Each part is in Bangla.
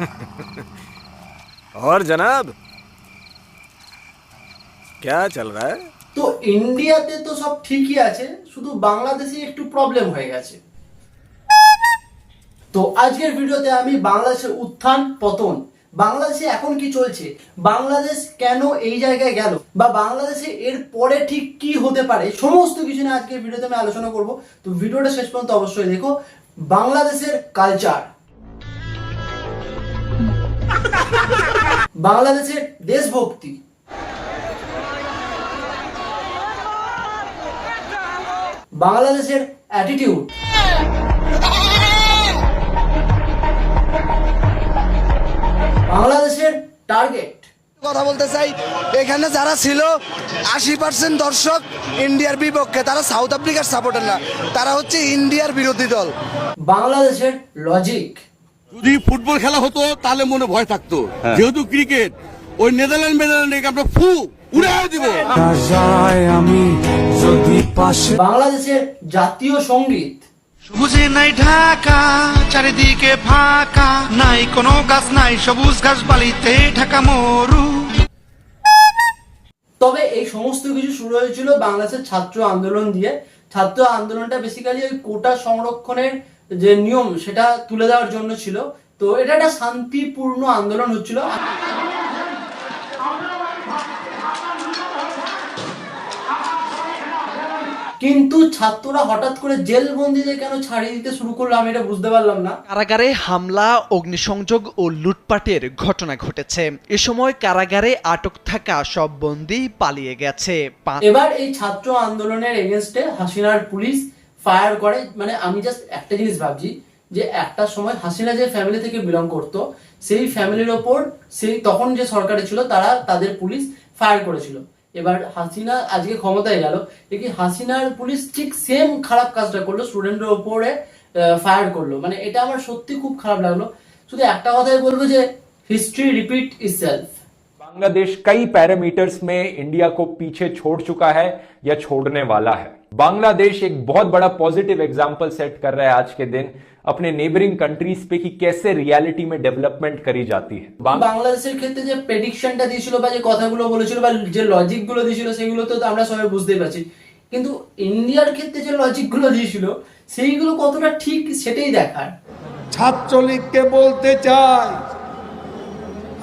और जनाब क्या चल रहा है তো ইন্ডিয়াতে তো সব ঠিকই আছে শুধু বাংলাদেশে একটু প্রবলেম হয়ে গেছে তো আজকের ভিডিওতে আমি বাংলাদেশের উত্থান পতন বাংলাদেশে এখন কি চলছে বাংলাদেশ কেন এই জায়গায় গেল বা বাংলাদেশে এর পরে ঠিক কি হতে পারে সমস্ত কিছু নিয়ে আজকের ভিডিওতে আমি আলোচনা করব তো ভিডিওটা শেষ পর্যন্ত অবশ্যই দেখো বাংলাদেশের কালচার বাংলাদেশের দেশভক্তি। বাংলাদেশের অ্যাটিটিউড বাংলাদেশের টার্গেট কথা বলতে চাই এখানে যারা ছিল আশি পার্সেন্ট দর্শক ইন্ডিয়ার বিপক্ষে তারা সাউথ আফ্রিকার সাপোর্টার না তারা হচ্ছে ইন্ডিয়ার বিরোধী দল। বাংলাদেশের লজিক যদি ফুটবল খেলা হতো তাহলে মনে ভয় থাকতো। যেহেতু ক্রিকেট ওই নেদারল্যান্ড মেদারল্যান্ড আমরা ফু উড়ে দিব। আমি যদি পাশে বাংলাদেশের জাতীয় সংগীত। সবুজে নাই ঢাকা চারিদিকে ফাঁকা। নাই কোনো গাছ নাই সবুজ ঘাস বালিতে ঢাকা মরু। তবে এই সমস্ত কিছু শুরু হয়েছিল বাংলাদেশের ছাত্র আন্দোলন দিয়ে। ছাত্র আন্দোলনটা বেসিক্যালি ওই কোটা সংরক্ষণের যে নিয়ম সেটা তুলে দেওয়ার জন্য ছিল। তো এটা একটা শান্তিপূর্ণ আন্দোলন হচ্ছিল। কিন্তু ছাত্ররা হঠাৎ করে জেলবন্দিদের কেন ছাড়িয়ে দিতে শুরু করল আমি এটা বুঝতে পারলাম না। কারাগারে হামলা অগ্নিসংযোগ ও লুটপাটের ঘটনা ঘটেছে। এ সময় কারাগারে আটক থাকা সব বন্দী পালিয়ে গেছে। এবার এই ছাত্র আন্দোলনের এগেনস্টে হাসিনার পুলিশ ফায়ার করে। মানে আমি জাস্ট একটা জিনিস ভাবছি যে একটা সময় হাসিনা যে ফ্যামিলি থেকে বিলং করত সেই ফ্যামিলির ওপর সেই তখন যে সরকারে ছিল তারা তাদের পুলিশ ফায়ার করেছিল। এবার হাসিনা আজকে ক্ষমতায় গেল দেখি হাসিনার পুলিশ ঠিক সেম খারাপ কাজটা করলো স্টুডেন্টের ওপরে ফায়ার করলো মানে এটা আমার সত্যি খুব খারাপ লাগলো শুধু একটা কথাই বলবো যে history repeat is self Bangladesh कई पैरामीटर्स में इंडिया को पीछे छोड़ चुका है या छोड़ने वाला है बांग्लादेश एक बहुत बड़ा पॉजिटिव एग्जाम्पल सेट कर रहा है आज के दिन अपने नेबरिंग कंट्रीज पे कि कैसे रियलिटी में डेवलपमेंट करी जाती है बांग- বাংলাদেশের ক্ষেত্রে যে প্রেডিকশনটা দিয়েছিল বা যে কথাগুলো বলেছিল বা যে লজিক গুলো দিয়েছিল সেগুলো তো আমরা সবাই বুঝতেই পারছি কিন্তু ইন্ডিয়ার ক্ষেত্রে যে লজিক গুলো দিয়েছিল সেইগুলো কতটা ঠিক সেটাই দেখার ছাত্রলীগকে বলতে চাই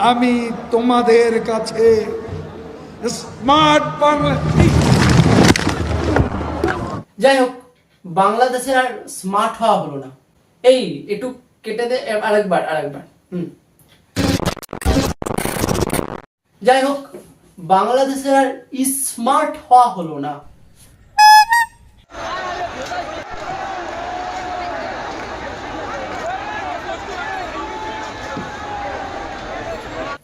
আমি তোমাদের কাছে স্মার্ট বাংলা যাই হোক বাংলাদেশে আর স্মার্ট হওয়া হলো না। এই, একটু কেটে দে আরেকবার আরেকবার যাই হোক বাংলাদেশের আর স্মার্ট হওয়া হলো না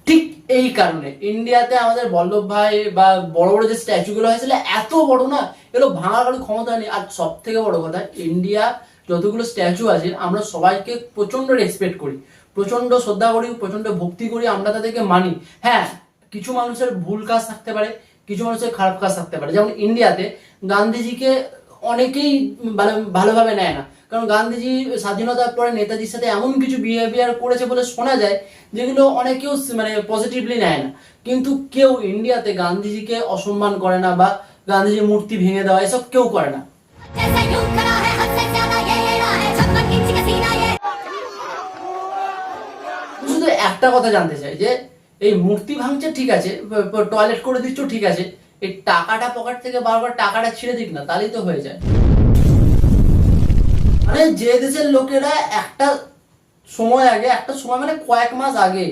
ঠিক এই কারণে। ইন্ডিয়াতে আমাদের বল্লভ ভাই বা বড় বড় যে স্ট্যাচু গুলো হয়েছিল এত বড় না, এগুলো ভাঙার কারও ক্ষমতা নেই। আর সব থেকে বড় কথা ইন্ডিয়া যতগুলো স্ট্যাচু আছে, আমরা সবাইকে প্রচণ্ড রেসপেক্ট করি। প্রচণ্ড শ্রদ্ধা করি প্রচণ্ড ভক্তি করি, আমরা তাদেরকে মানি। হ্যাঁ কিছু মানুষের ভুল কাজ থাকতে পারে, কিছু মানুষের খারাপ কাজ থাকতে পারে। যেমন ইন্ডিয়াতে গান্ধীজিকে অনেকেই ভালো- ভালোভাবে নেয় না। কারণ গান্ধীজি স্বাধীনতার পরে নেতাজির সাথে এমন কিছু বিহেভিয়ার করেছে বলে শোনা যায়, যেগুলো অনেকেও মানে পজিটিভলি নেয় না। কিন্তু কেউ ইন্ডিয়াতে গান্ধীজিকে অসম্মান করে না বা গান্ধীজির মূর্তি ভেঙে দেওয়া এসব কেউ করে না। শুধু একটা কথা জানতে চাই যে, এই মূর্তি ভাঙছে ঠিক আছে টয়লেট করে দিচ্ছ ঠিক আছে, এই টাকাটা পকেট থেকে বারবার টাকাটা ছিঁড়ে দিক না, তাহলেই তো হয়ে যায়। মানে যে দেশের লোকেরা একটা সময় আগে, একটা সময় মানে কয়েক মাস আগে,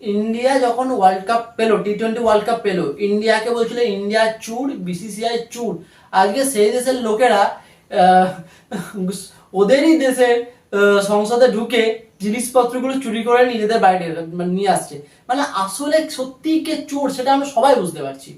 ইন্ডিয়া যখন ওয়ার্ল্ড কাপ পেল টি টোয়েন্টি ওয়ার্ল্ড কাপ পেল, ইন্ডিয়াকে বলছিল ইন্ডিয়া চুর বিসিসিআই চুর। আজকে সেই দেশের লোকেরা ওদেরই দেশের সংসদে ঢুকে জিনিসপত্রগুলো চুরি করে নিজেদের বাইরে মানে নিয়ে আসছে। মানে আসলে সত্যি কে চোর সেটা আমরা সবাই বুঝতে পারছি।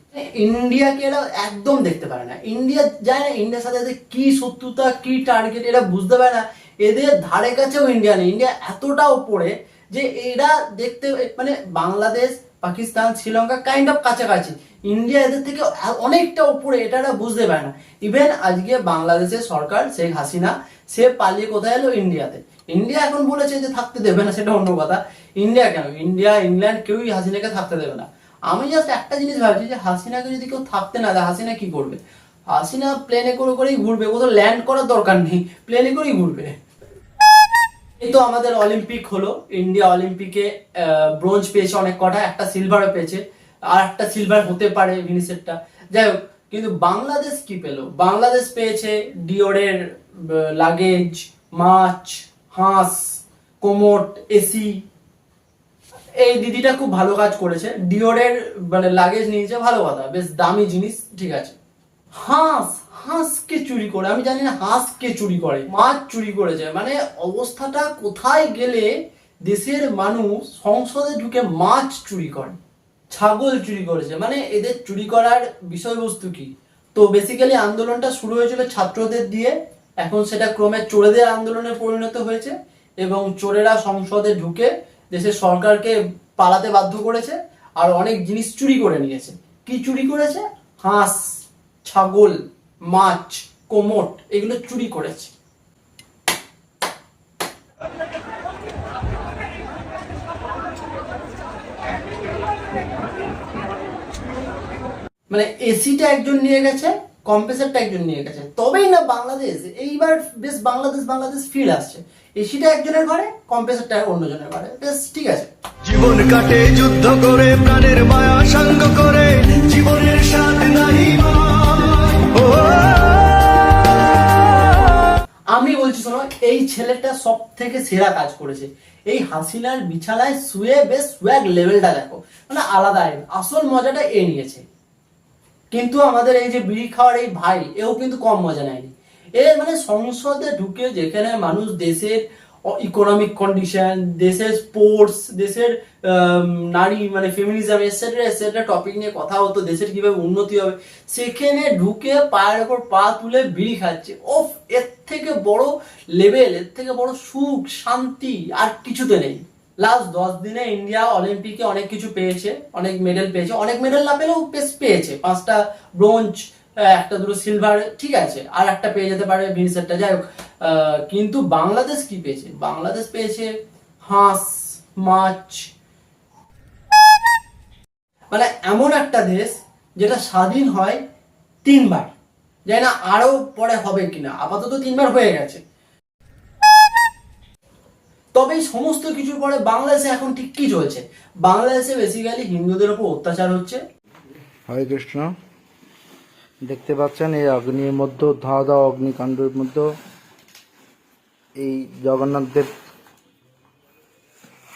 ইন্ডিয়াকে এরা একদম দেখতে পারে না। ইন্ডিয়া যায় না, ইন্ডিয়ার সাথে সাথে কি শত্রুতা, কি টার্গেট এরা বুঝতে পারে না। এদের ধারে কাছেও ইন্ডিয়া নেই। ইন্ডিয়া এতটা উপরে যে এরা দেখতে মানে বাংলাদেশ পাকিস্তান, শ্রীলঙ্কা কাইন্ড অফ কাছাকাছি। ইন্ডিয়া এদের থেকে অনেকটা উপরে, এটা বুঝতে পারে না। ইভেন আজকে বাংলাদেশের সরকার, শেখ হাসিনা, সে পালিয়ে কোথায় এলো? ইন্ডিয়াতে ইন্ডিয়া এখন বলেছে যে থাকতে দেবে না, সেটা অন্য কথা। ইন্ডিয়া কেন? ইন্ডিয়া ইংল্যান্ড কেউই হাসিনাকে থাকতে দেবে না। আমি জাস্ট একটা জিনিস ভাবছি যে হাসিনাকে যদি কেউ থাকতে না দেয়, হাসিনা কি করবে? হাসিনা প্লেনে করে করেই ঘুরবে কোথাও ল্যান্ড করার দরকার নেই। প্লেনে করেই ঘুরবে। এই তো আমাদের অলিম্পিক হলো। ইন্ডিয়া অলিম্পিকে ব্রোঞ্জ পেয়েছে অনেক কটা, একটা সিলভারও পেয়েছে। আর একটা সিলভার হতে পারে ভিনিসেটটা যাই হোক, কিন্তু বাংলাদেশ কি পেল? বাংলাদেশ পেয়েছে ডিওরের লাগেজ মাছ, হাঁস, কোমট এসি এই দিদিটা খুব ভালো কাজ করেছে। ডিওরের মানে লাগেজ নিয়েছে, ভালো কথা। বেশ দামি জিনিস, ঠিক আছে। হাঁস হাঁসকে চুরি করে, আমি জানি না হাঁসকে চুরি করে, মাছ চুরি করেছে মানে অবস্থাটা কোথায় গেলে দেশের মানুষ সংসদে ঢুকে মাছ চুরি করে, ছাগল চুরি করেছে মানে এদের চুরি করার বিষয়বস্তু কি? তো বেসিক্যালি আন্দোলনটা শুরু হয়েছিল ছাত্রদের দিয়ে, এখন সেটা ক্রমে চোরেদের আন্দোলনে পরিণত হয়েছে এবং চোরেরা সংসদে ঢুকে দেশের সরকারকে পালাতে বাধ্য করেছে আর অনেক জিনিস চুরি করে নিয়েছে। কি চুরি করেছে? হাঁস, ছাগল মাছ, কোমট, এগুলো চুরি করেছে। মানে এসিটা একজন নিয়ে গেছে কম্প্রেসারটা একজন নিয়ে গেছে। তবেই না বাংলাদেশ, এইবার বেশ বাংলাদেশ বাংলাদেশ ফিল আসছে। এসিটা একজনের ঘরে কম্প্রেসারটা অন্যজনের ঘরে। বেশ, ঠিক আছে। জীবন কাটে, যুদ্ধ করে, প্রাণের মায়া থেকে সেরা কাজ করেছে। এই হাসিনার বিছানায় শুয়ে বেশ সোয়াগ লেভেলটা দেখো। মানে আলাদা আসল মজাটা এ নিয়েছে। কিন্তু আমাদের এই যে বিড়ি খাওয়ার এই ভাই, এও কিন্তু কম মজা নেয়নি। এ মানে সংসদে ঢুকে যেখানে মানুষ দেশের ইকোনমিক কন্ডিশন দেশের স্পোর্টস দেশের নারী মানে ফেমিনিজম এটসেট্রা এটসেট্রা টপিক নিয়ে কথা হতো দেশের কীভাবে উন্নতি হবে। সেখানে ঢুকে পায়ের ওপর পা তুলে বিড়ি খাচ্ছে। ওফ, এর থেকে বড় লেভেল এর থেকে বড় সুখ, শান্তি আর কিছুতে নেই। লাস্ট দশ দিনে ইন্ডিয়া অলিম্পিকে অনেক কিছু পেয়েছে, অনেক মেডেল পেয়েছে। অনেক মেডেল না পেলেও পেয়েছে। পাঁচটা ব্রোঞ্জ একটা দুটো সিলভার ঠিক আছে, আর একটা পেয়ে যেতে পারে ভিনসেটটা যাই হোক কিন্তু বাংলাদেশ কি পেয়েছে? বাংলাদেশ পেয়েছে হাঁস, মাছ। মানে এমন একটা দেশ যেটা স্বাধীন হয় তিনবার। জানি না আরও পরে হবে কিনা, আপাতত তিনবার হয়ে গেছে। তবে সমস্ত কিছুর পরে বাংলাদেশে এখন ঠিক কি চলছে? বাংলাদেশে বেসিক্যালি হিন্দুদের উপর অত্যাচার হচ্ছে। হরে কৃষ্ণ। দেখতে পাচ্ছেন, এই অগ্নির মধ্যে ধাওয়া দাওয়া অগ্নিকাণ্ডের মধ্যে, এই জগন্নাথ দেব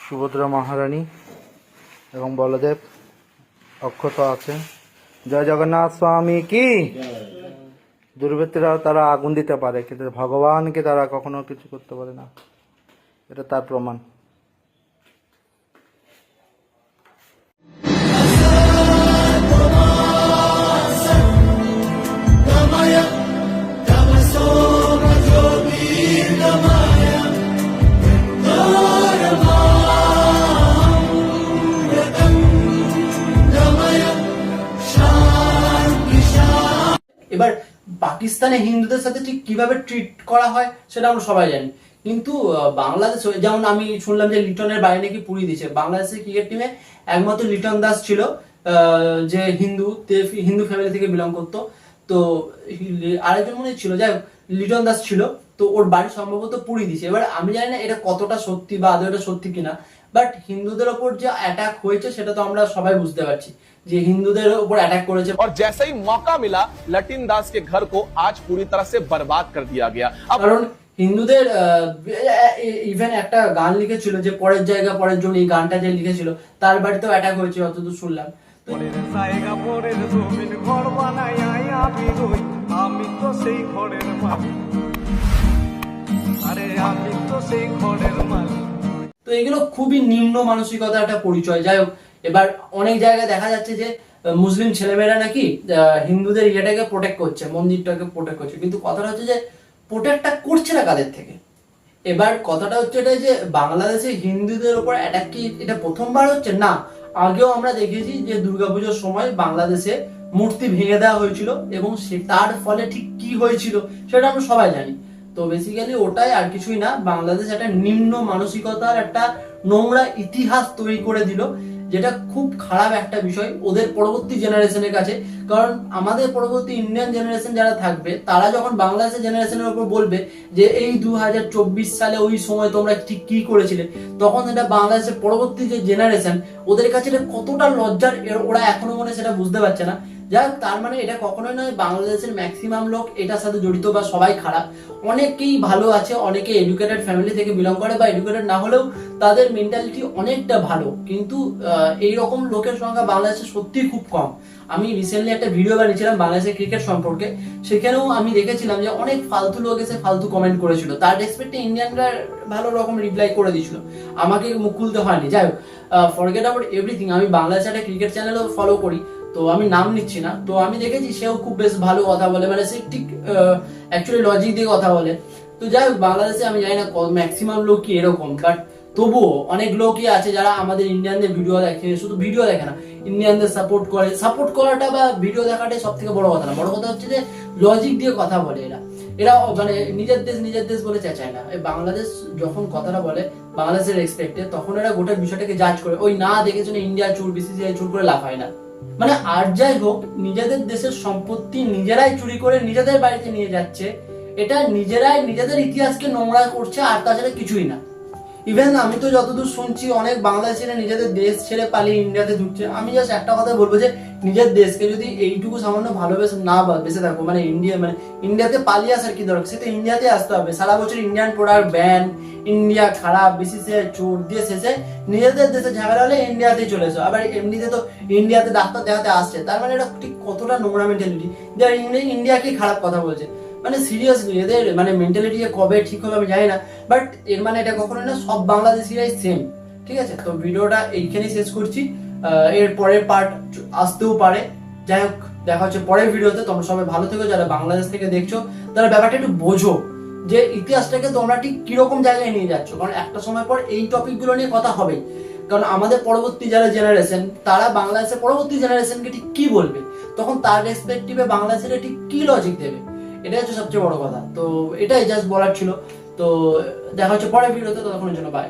সুভদ্রা মহারানী এবং বলদেব অক্ষত আছে জয় জগন্নাথ স্বামী কি? দুর্বৃত্তরা তারা আগুন দিতে পারে, কিন্তু ভগবানকে তারা কখনো কিছু করতে পারে না। এটা তার প্রমাণ। এবার পাকিস্তানে হিন্দুদের সাথে ঠিক কীভাবে ট্রিট করা হয় সেটা আমরা সবাই জানি। কিন্তু বাংলাদেশ, যেমন আমি শুনলাম যে লিটনের বাইরে নাকি পুড়িয়ে দিয়েছে। বাংলাদেশের ক্রিকেট টিমে একমাত্র লিটন দাস ছিল যে হিন্দু হিন্দু ফ্যামিলি থেকে বিলং করতো। তো আরেকজন মনে ছিল, যাই লিটন দাস ছিল। তো ওর বাড়ি সম্ভবত পুড়িয়ে দিয়েছে। এবার আমি জানি না এটা কতটা সত্যি বা আদৌ এটা সত্যি কিনা। বাট হিন্দুদের ওপর যে অ্যাটাক হয়েছে সেটা তো আমরা সবাই বুঝতে পারছি। যে হিন্দুদের ওপর অ্যাটাক করেছে और जैसे ही मौका मिला लटिन दास के घर को आज पूरी तरह से बर्बाद कर दिया गया अब কারণ হিন্দুদের ইভেন একটা গান লিখেছিল যে পরের জায়গা পরের জন্য এই গানটা যে লিখেছিল তার বাড়িতেও অ্যাটাক হয়েছে অতদূর শুনলাম তো জায়গা পরের জমিন ঘর বানাই আমি রই আমি তো সেই ঘরের মালিক আরে আমি তো সেই ঘরের মালিক তো এগুলো খুবই নিম্ন মানসিকতা একটা পরিচয় যাই হোক এবার অনেক জায়গায় দেখা যাচ্ছে যে মুসলিম ছেলেমেয়েরা নাকি হিন্দুদের ইয়েটাকে প্রোটেক্ট করছে, মন্দিরটাকে প্রোটেক্ট করছে। কিন্তু কথাটা হচ্ছে যে প্রোটেক্টটা করছে না কাদের থেকে? এবার কথাটা হচ্ছে এটা যে, বাংলাদেশে হিন্দুদের উপর অ্যাটাক কি এটা প্রথমবার হচ্ছে? না। আগেও আমরা দেখেছি যে, দুর্গাপুজোর সময় বাংলাদেশে মূর্তি ভেঙে দেওয়া হয়েছিল এবং সে তার ফলে ঠিক কি হয়েছিল সেটা আমরা সবাই জানি। তো বেসিক্যালি ওটাই আর কিছুই না। বাংলাদেশ একটা নিম্ন মানসিকতার একটা নোংরা ইতিহাস তৈরি করে দিল। যেটা খুব খারাপ একটা বিষয় ওদের পরবর্তী জেনারেশনের কাছে। কারণ আমাদের পরবর্তী ইন্ডিয়ান জেনারেশন যারা থাকবে, তারা যখন বাংলাদেশের জেনারেশনের উপর বলবে যে, এই দু হাজার চব্বিশ সালে ওই সময় তোমরা ঠিক কি করেছিলে? তখন এটা বাংলাদেশের পরবর্তী যে জেনারেশন ওদের কাছে এটা কতটা লজ্জার ওরা এখনও মনে সেটা বুঝতে পারছে না। হোক, তার মানে এটা কখনোই নয় বাংলাদেশের ম্যাক্সিমাম লোক এটার সাথে জড়িত বা সবাই খারাপ। অনেকেই ভালো আছে অনেকে এডুকেটেড ফ্যামিলি থেকে বিলং করে বা এডুকেটেড না হলেও তাদের মেন্টালিটি অনেকটা ভালো। কিন্তু এই রকম লোকের সংখ্যা বাংলাদেশে সত্যি খুব কম। আমি রিসেন্টলি একটা ভিডিও বানিয়েছিলাম বাংলাদেশের ক্রিকেট সম্পর্কে। সেখানেও আমি দেখেছিলাম যে অনেক ফালতু লোক এসে ফালতু কমেন্ট করেছিল। তার রেসপেক্টে ইন্ডিয়ানরা ভালো রকম রিপ্লাই করে দিয়েছিল। আমাকে মুখ খুলতে হয়নি। যাই হোক ফরগেট অ্যাবাউট এভরিথিং আমি বাংলাদেশে একটা ক্রিকেট চ্যানেলও ফলো করি। তো আমি নাম নিচ্ছি না। তো আমি দেখেছি সেও খুব বেশ ভালো কথা বলে। মানে সে ঠিক অ্যাকচুয়ালি লজিক দিয়ে কথা বলে। তো যাই হোক, বাংলাদেশে আমি জানি না ম্যাক্সিমাম লোকই এরকম। বাট তবুও অনেক লোকই আছে যারা আমাদের ইন্ডিয়ানদের ভিডিও দেখে, শুধু ভিডিও দেখে না ইন্ডিয়ানদের সাপোর্ট করে। সাপোর্ট করাটা বা ভিডিও দেখাটাই সব থেকে বড় কথা না। বড় কথা হচ্ছে যে লজিক দিয়ে কথা বলে এরা। এরা মানে নিজের দেশ নিজের দেশ বলে চেঁচায় না। বাংলাদেশ যখন কথাটা বলে, বাংলাদেশের রেসপেক্টে তখন এরা গোটা বিষয়টাকে জাজ করে। ওই না দেখেছ না ইন্ডিয়া চুর বিসিসিআই চুর করে লাভ হয় না। মানে আর যাই হোক, নিজেদের দেশের সম্পত্তি নিজেরাই চুরি করে নিজেদের বাড়িতে নিয়ে যাচ্ছে। এটা নিজেরাই নিজেদের ইতিহাসকে নোংরা করছে, আর তাছাড়া কিছুই না। ইভেন আমি তো যতদূর শুনছি, অনেক বাংলাদেশিরা নিজেদের দেশ ছেড়ে পালিয়ে ইন্ডিয়াতে ঢুকছে। আমি জাস্ট একটা কথা বলব যে, নিজের দেশকে যদি এইটুকু সামান্য ভালোবেসে না বা- বেঁচে থাকো মানে ইন্ডিয়া মানে ইন্ডিয়াতে পালিয়ে আসার কি দরকার? সে তো ইন্ডিয়াতে আসতে হবে। সারা বছর ইন্ডিয়ান প্রোডাক্ট ব্যান ইন্ডিয়া খারাপ বিসিসিআই চোর, দিয়ে শেষে নিজেদের দেশে ঝামেলা হলে ইন্ডিয়াতেই চলে এসো। আবার এমনিতে তো ইন্ডিয়াতে ডাক্তার দেখাতে আসছে। তার মানে এটা ঠিক কতটা নোংরা মেন্টালিটি যে ইন্ডিয়াকে খারাপ কথা বলছে। মানে সিরিয়াসলি এদের মানে মেন্টালিটি যে কবে ঠিক হবে আমি জানি না। বাট এর মানে এটা কখনো না, সব বাংলাদেশিরাই সেম ঠিক আছে? তো ভিডিওটা এইখানেই শেষ করছি। এর পরের পার্ট আসতেও পারে। যাই হোক, দেখা হচ্ছে পরের ভিডিওতে। তোমরা সবাই ভালো থেকো। যারা বাংলাদেশ থেকে দেখছ, তারা ব্যাপারটা একটু বোঝো যে ইতিহাসটাকে তোমরা ঠিক কীরকম জায়গায় নিয়ে যাচ্ছ। কারণ একটা সময় পর এই টপিকগুলো নিয়ে কথা হবে কারণ আমাদের পরবর্তী যারা জেনারেশন তারা বাংলাদেশের পরবর্তী জেনারেশনকে ঠিক কি বলবে? তখন তার রেসপেক্টিভে বাংলাদেশের ঠিক কি লজিক দেবে? এটাই হচ্ছে সবচেয়ে বড় কথা। তো এটাই জাস্ট বলার ছিল। তো দেখা হচ্ছে পরের ভিডিওতে ততক্ষণের জন্য বাই